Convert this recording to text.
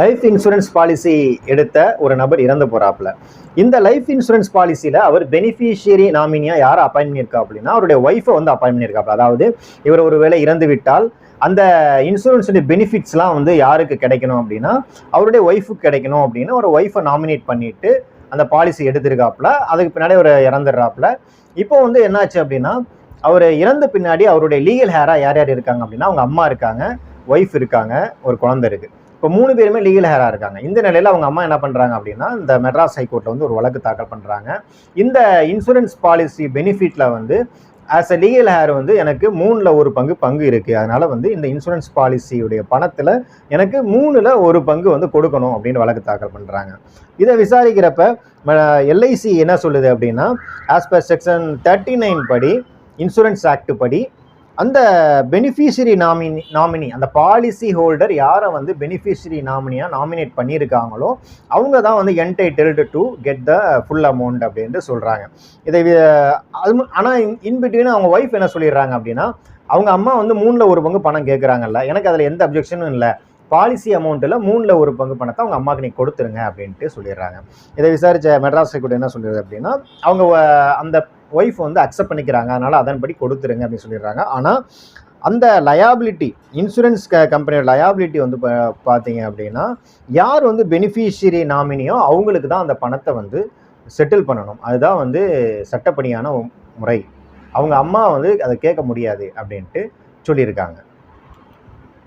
Life insurance policy எடுத்த ஒரு நபர் இறந்து போறாப்புல. இந்த லைஃப் இன்சூரன்ஸ் பாலிசியில அவர் பெனிஃபிஷியரி நாமினியா யாரை அப்பாயின் பண்ணியிருக்கா அப்படின்னா அவருடைய ஒய்ஃபை வந்து அப்பாயின் பண்ணியிருக்காப்ல அதாவது இவர் ஒருவேளை இறந்து விட்டால் அந்த இன்சூரன்ஸுடைய பெனிஃபிட்ஸ்லாம் வந்து யாருக்கு கிடைக்கணும் அப்படின்னா அவருடைய ஒய்ஃபுக்கு கிடைக்கணும் அப்படின்னு ஒரு ஒய்ஃபை நாமினேட் பண்ணிட்டு அந்த பாலிசி எடுத்திருக்காப்புல. அதுக்கு பின்னாடி அவர் இறந்துடுறாப்புல. இப்போ வந்து என்னாச்சு அப்படின்னா அவர் இறந்த பின்னாடி அவருடைய லீகல் ஹேராக யார் யார் இருக்காங்க அப்படின்னா அவங்க அம்மா இருக்காங்க ஒய்ஃப் இருக்காங்க ஒரு குழந்தை இருக்குது இப்போ மூணு பேருமே லீகல் ஹேராக இருக்காங்க. இந்த நிலையில் அவங்க அம்மா என்ன பண்ணுறாங்க அப்படின்னா இந்த மெட்ராஸ் ஹைகோர்ட்டில் வந்து ஒரு வழக்கு தாக்கல் பண்ணுறாங்க இந்த இன்சூரன்ஸ் பாலிசி பெனிஃபிட்டில் வந்து ஆஸ் அ லீகல் ஹேர் வந்து எனக்கு மூணில் ஒரு பங்கு பங்கு இருக்குது அதனால் வந்து இந்த இன்சூரன்ஸ் பாலிசியுடைய பணத்தில் எனக்கு மூணில் ஒரு பங்கு வந்து கொடுக்கணும் அப்படின்னு வழக்கு தாக்கல் பண்ணுறாங்க இதை விசாரிக்கிறப்ப எல்ஐசி என்ன சொல்லுது அப்படின்னா as per section thirty nine படி இன்சூரன்ஸ் ஆக்ட் படி அந்த பெனிஃபிஷரி நாமினி நாமினி அந்த பாலிசி ஹோல்டர் யாரை வந்து பெனிஃபிஷரி நாமினியாக நாமினேட் பண்ணியிருக்காங்களோ அவங்க தான் வந்து entitled to get the full amount அப்படின்ட்டு சொல்கிறாங்க இதை அது ஆனால் இன்பிட்வீன் அவங்க ஒய்ஃப் என்ன சொல்லிடுறாங்க அப்படின்னா அவங்க அம்மா வந்து மூணில் ஒரு பங்கு பணம் கேட்குறாங்கல்ல எனக்கு அதில் எந்த அப்ஜெக்ஷனும் இல்லை. பாலிசி அமௌண்ட்டில் மூணில் ஒரு பங்கு பணத்தை அவங்க அம்மாவுக்கு நீ கொடுத்துருங்க அப்படின்ட்டு சொல்லிடுறாங்க. இதை விசாரித்த மெட்ராஸ் ஹைகோர்ட் என்ன சொல்லிடுது அப்படின்னா அவங்க அந்த ஒய்ஃப் வந்து அக்செப்ட் பண்ணிக்கிறாங்க. அதனால் அதன்படி கொடுத்துருங்க அப்படின்னு சொல்லிடுறாங்க. ஆனால் அந்த லயாபிலிட்டி இன்சூரன்ஸ் க கம்பெனியோட லயாபிலிட்டி வந்து பா- பார்த்தீங்க அப்படின்னா யார் வந்து பெனிஃபிஷியரி நாமினியோ அவங்களுக்கு தான் அந்த பணத்தை வந்து செட்டில் பண்ணணும். அதுதான் வந்து சட்டப்படியான முறை. அவங்க அம்மா வந்து அதை கேட்க முடியாது அப்படின்ட்டு சொல்லியிருக்காங்க.